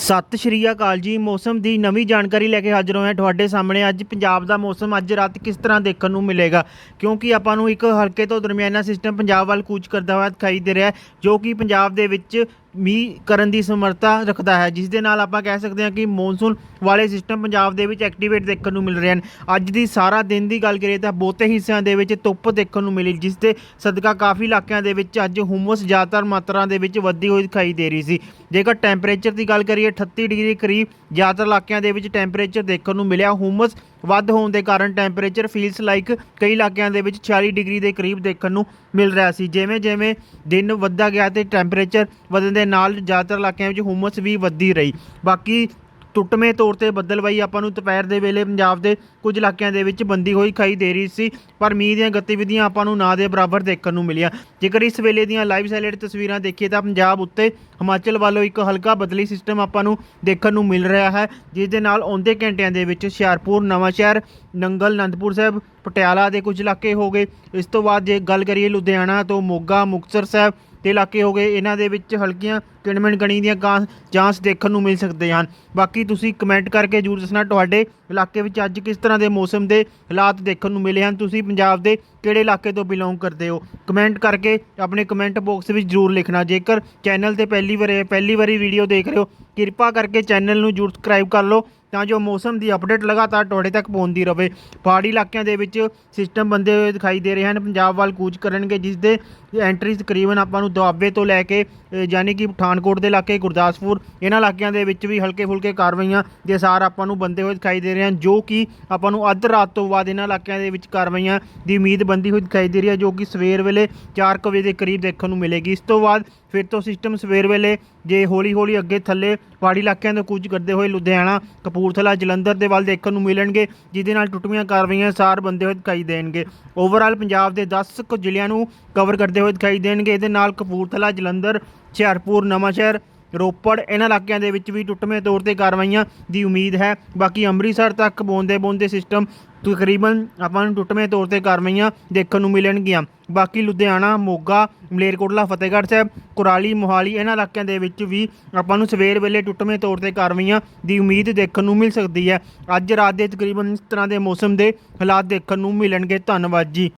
ਸਤਿ ਸ਼੍ਰੀ ਅਕਾਲ ਜੀ। ਮੌਸਮ ਦੀ ਨਵੀਂ ਜਾਣਕਾਰੀ ਲੈ ਕੇ ਹਾਜ਼ਰ ਹੋਏ ਹਾਂ ਤੁਹਾਡੇ ਸਾਹਮਣੇ। ਅੱਜ ਪੰਜਾਬ ਦਾ ਮੌਸਮ, ਅੱਜ ਰਾਤ ਕਿਸ ਤਰ੍ਹਾਂ ਦੇਖਣ ਨੂੰ ਮਿਲੇਗਾ? ਕਿਉਂਕਿ ਆਪਾਂ ਨੂੰ ਇੱਕ ਹਲਕੇ ਤੋਂ ਦਰਮਿਆਨਾ ਸਿਸਟਮ ਪੰਜਾਬ ਵੱਲ ਕੂਚ ਕਰਦਾ ਹੋਇਆ ਦਿਖਾਈ ਦੇ ਰਿਹਾ ਜੋ ਕਿ ਪੰਜਾਬ ਦੇ ਵਿੱਚ ਮੀਂਹ ਕਰਨ ਦੀ ਸਮਰੱਥਾ ਰੱਖਦਾ ਹੈ, ਜਿਸ ਦੇ ਨਾਲ ਆਪਾਂ ਕਹਿ ਸਕਦੇ ਹਾਂ ਕਿ ਮੌਨਸੂਨ ਵਾਲੇ ਸਿਸਟਮ ਪੰਜਾਬ ਦੇ ਵਿੱਚ ਐਕਟੀਵੇਟ ਦੇਖਣ ਨੂੰ ਮਿਲ ਰਹੇ ਹਨ। ਅੱਜ ਦੀ ਸਾਰਾ ਦਿਨ ਦੀ ਗੱਲ ਕਰੀਏ ਤਾਂ ਬਹੁਤੇ ਹਿੱਸਿਆਂ ਦੇ ਵਿੱਚ ਧੁੱਪ ਦੇਖਣ ਨੂੰ ਮਿਲੀ, ਜਿਸ ਦੇ ਸਦਕਾ ਕਾਫੀ ਇਲਾਕਿਆਂ ਦੇ ਵਿੱਚ ਅੱਜ ਹੁਮਸ ਜ਼ਿਆਦਾਤਰ ਮਾਤਰਾ ਦੇ ਵਿੱਚ ਵੱਧਦੀ ਹੋਈ ਦਿਖਾਈ ਦੇ ਰਹੀ ਸੀ। ਜੇਕਰ ਟੈਂਪਰੇਚਰ ਦੀ ਗੱਲ ਕਰੀਏ 38 ਡਿਗਰੀ ਕਰੀਬ ਜ਼ਿਆਦਾਤਰ ਇਲਾਕਿਆਂ ਦੇ ਵਿੱਚ ਟੈਂਪਰੇਚਰ ਦੇਖਣ ਨੂੰ ਮਿਲਿਆ ਹੁਮਸ ਵੱਧ ਹੋਣ ਦੇ ਕਾਰਨ ਟੈਂਪਰੇਚਰ ਫੀਲਸ ਲਾਈਕ ਕਈ ਇਲਾਕਿਆਂ ਦੇ ਵਿੱਚ 40 ਡਿਗਰੀ ਦੇ ਕਰੀਬ ਦੇਖਣ ਨੂੰ ਮਿਲ ਰਿਹਾ ਸੀ। ਜਿਵੇਂ ਜਿਵੇਂ ਦਿਨ ਵੱਧਦਾ ਗਿਆ ਤੇ ਟੈਂਪਰੇਚਰ ਵਧਣ ਦੇ ਨਾਲ ਜ਼ਿਆਦਾਤਰ ਇਲਾਕਿਆਂ ਵਿੱਚ ਹੁਮਸ ਵੀ ਵੱਧਦੀ ਰਹੀ। ਬਾਕੀ ਟੁੱਟਵੇਂ ਤੌਰ ਤੇ ਬੱਦਲਵਾਈ ਆਪਾਂ ਨੂੰ ਦੁਪਹਿਰ ਦੇ ਵੇਲੇ ਪੰਜਾਬ ਦੇ ਕੁਝ ਇਲਾਕਿਆਂ ਦੇ ਵਿੱਚ ਬੰਦੀ ਹੋਈ ਖਾਈ ਦੇ ਰਹੀ ਸੀ, ਪਰ ਮੀਂਹ ਦੀਆਂ ਗਤੀਵਿਧੀਆਂ ਆਪਾਂ ਨੂੰ ਨਾ ਦੇ ਬਰਾਬਰ ਦੇਖਣ ਨੂੰ ਮਿਲੀਆਂ। ਜੇਕਰ ਇਸ ਵੇਲੇ ਦੀਆਂ ਲਾਈਵ ਸੈਲੇਟ ਤਸਵੀਰਾਂ ਦੇਖੀਏ ਤਾਂ ਪੰਜਾਬ ਉੱਤੇ ਹਿਮਾਚਲ ਵੱਲੋਂ ਇੱਕ ਹਲਕਾ ਬਦਲੀ ਸਿਸਟਮ ਆਪਾਂ ਨੂੰ ਦੇਖਣ ਨੂੰ ਮਿਲ ਰਿਹਾ ਹੈ ਜਿਸ ਦੇ ਨਾਲ ਆਉਂਦੇ ਘੰਟਿਆਂ ਦੇ ਵਿੱਚ ਹੁਸ਼ਿਆਰਪੁਰ, ਨਵਾਂਸ਼ਹਿਰ, ਨੰਗਲ ਅਨੰਦਪੁਰ ਸਾਹਿਬ, ਪਟਿਆਲਾ ਦੇ ਕੁਝ ਇਲਾਕੇ ਹੋ ਗਏ। ਇਸ ਤੋਂ ਬਾਅਦ ਜੇ ਗੱਲ ਕਰੀਏ ਲੁਧਿਆਣਾ ਤੋਂ ਮੋਗਾ, ਮੁਕਤਸਰ ਸਾਹਿਬ ਦੇ ਇਲਾਕੇ ਹੋ ਗਏ। ਇਹਨਾਂ ਦੇ ਵਿੱਚ ਹਲਕੀਆਂ ਕਿਣਮਣ ਗਣੀ ਦੀਆਂ ਕਾਂ ਜਾਂਚ ਦੇਖਣ ਨੂੰ ਮਿਲ ਸਕਦੇ ਹਨ। ਬਾਕੀ ਤੁਸੀਂ ਕਮੈਂਟ ਕਰਕੇ ਜਰੂਰ ਦੱਸਣਾ ਤੁਹਾਡੇ ਇਲਾਕੇ ਵਿੱਚ ਅੱਜ ਕਿਸ ਤਰ੍ਹਾਂ ਦੇ ਮੌਸਮ ਦੇ ਹਾਲਾਤ ਦੇਖਣ ਨੂੰ ਮਿਲੇ ਹਨ। ਤੁਸੀਂ ਪੰਜਾਬ ਦੇ ਕਿਹੜੇ ਇਲਾਕੇ ਤੋਂ ਬਿਲੋਂਗ ਕਰਦੇ ਹੋ? ਕਮੈਂਟ ਕਰਕੇ ਆਪਣੇ ਕਮੈਂਟ ਬਾਕਸ ਵਿੱਚ ਜਰੂਰ ਲਿਖਣਾ। ਜੇਕਰ ਚੈਨਲ ਤੇ ਪਹਿਲੀ ਵਾਰ ਪਹਿਲੀ ਵਾਰੀ ਵੀਡੀਓ ਦੇਖ ਰਹੇ ਹੋ ਕਿਰਪਾ ਕਰਕੇ ਚੈਨਲ ਨੂੰ ਜਰੂਰ ਸਬਸਕ੍ਰਾਈਬ ਕਰ ਲਓ ਤਾਂ ਜੋ ਮੌਸਮ ਦੀ ਅਪਡੇਟ ਲਗਾਤਾਰ ਤੁਹਾਡੇ ਤੱਕ ਪਹੁੰਚਦੀ ਰਹੇ। ਪਹਾੜੀ ਇਲਾਕਿਆਂ ਦੇ ਵਿੱਚ ਸਿਸਟਮ ਬੰਦੇ ਹੋਏ ਦਿਖਾਈ ਦੇ ਰਹੇ ਹਨ। ਪੰਜਾਬ ਵੱਲ ਕੂਚ ਕਰਨਗੇ ਜਿਸ ਦੇ ਐਂਟਰੀ ਤਕਰੀਬਨ ਆਪਾਂ ਨੂੰ ਦੁਆਬੇ ਤੋਂ ਲੈ ਕੇ ਅ, ਯਾਨੀ ਕਿ ਪਠਾਨਕੋਟ ਦੇ ਇਲਾਕੇ, ਗੁਰਦਾਸਪੁਰ, ਇਹਨਾਂ ਇਲਾਕਿਆਂ ਦੇ ਵਿੱਚ ਵੀ ਹਲਕੇ ਫੁਲਕੇ ਕਾਰਵਾਈਆਂ ਦੇ ਸਾਰ ਆਪਾਂ ਨੂੰ ਬੰਦੇ ਹੋਏ ਦਿਖਾਈ ਦੇ ਰਹੇ ਹਨ, ਜੋ ਕਿ ਆਪਾਂ ਨੂੰ ਅੱਧ ਰਾਤ ਤੋਂ ਬਾਅਦ ਇਹਨਾਂ ਇਲਾਕਿਆਂ ਦੇ ਵਿੱਚ ਕਾਰਵਾਈਆਂ ਦੀ ਉਮੀਦ ਬੰਦੀ ਹੋਈ ਦਿਖਾਈ ਦੇ ਰਹੀ ਹੈ, ਜੋ ਕਿ ਸਵੇਰ ਵੇਲੇ 4 ਵਜੇ ਦੇ ਕਰੀਬ ਦੇਖਣ ਨੂੰ ਮਿਲੇਗੀ। ਇਸ ਤੋਂ ਬਾਅਦ ਫਿਰ ਤੋਂ ਸਿਸਟਮ ਸਵੇਰ ਵੇਲੇ ਜੇ ਹੌਲੀ ਹੌਲੀ ਅੱਗੇ ਥੱਲੇ ਪਹਾੜੀ ਇਲਾਕਿਆਂ ਤੋਂ ਕੁਝ ਕਰਦੇ ਹੋਏ ਲੁਧਿਆਣਾ, ਕਪੂਰਥਲਾ, ਜਲੰਧਰ ਦੇ ਵੱਲ ਦੇਖਣ ਨੂੰ ਮਿਲਣਗੇ, ਜਿਹਦੇ ਨਾਲ ਟੁੱਟਵੀਆਂ ਕਾਰਵਾਈਆਂ ਸਾਰ ਬੰਦੇ ਹੋਏ ਦਿਖਾਈ ਦੇਣਗੇ। ਓਵਰਆਲ ਪੰਜਾਬ ਦੇ 10 ਕੁ ਜ਼ਿਲ੍ਹਿਆਂ ਨੂੰ ਕਵਰ ਕਰਦੇ ਹੋਏ ਦਿਖਾਈ ਦੇਣਗੇ। ਇਹਦੇ ਨਾਲ ਕਪੂਰਥਲਾ, ਜਲੰਧਰ ਹੁਸ਼ਿਆਰਪੁਰ, ਨਵਾਂਸ਼ਹਿਰ, ਰੋਪੜ, ਇਹਨਾਂ ਇਲਾਕਿਆਂ ਦੇ ਵਿੱਚ ਵੀ ਟੁੱਟਵੇਂ ਤੌਰ ਤੇ ਕਾਰਵਾਈਆਂ ਦੀ ਉਮੀਦ ਹੈ। ਬਾਕੀ ਅੰਮ੍ਰਿਤਸਰ ਤੱਕ ਬੋਂਦੇ ਬੋਂਦੇ ਸਿਸਟਮ ਤਕਰੀਬਨ ਆਪਾਂ ਨੂੰ ਟੁੱਟਵੇਂ ਤੌਰ ਤੇ ਕਾਰਵਾਈਆਂ ਦੇਖਣ ਨੂੰ ਮਿਲਣਗੀਆਂ। ਬਾਕੀ ਲੁਧਿਆਣਾ, ਮੋਗਾ, ਮਲੇਰਕੋਟਲਾ, ਫਤਿਹਗੜ੍ਹ ਸਾਹਿਬ, ਕੁਰਾਲੀ, ਮੋਹਾਲੀ ਇਹਨਾਂ ਇਲਾਕਿਆਂ ਦੇ ਵਿੱਚ ਵੀ ਆਪਾਂ ਨੂੰ ਸਵੇਰ ਵੇਲੇ ਟੁੱਟਵੇਂ ਤੌਰ ਤੇ ਕਾਰਵਾਈਆਂ ਦੀ ਉਮੀਦ ਦੇਖਣ ਨੂੰ ਮਿਲ ਸਕਦੀ ਹੈ। ਅੱਜ ਰਾਤ ਦੇ ਤਕਰੀਬਨ ਇਸ ਤਰ੍ਹਾਂ ਦੇ ਮੌਸਮ ਦੇ ਹਾਲਾਤ ਦੇਖਣ ਨੂੰ ਮਿਲਣਗੇ। ਧੰਨਵਾਦ ਜੀ।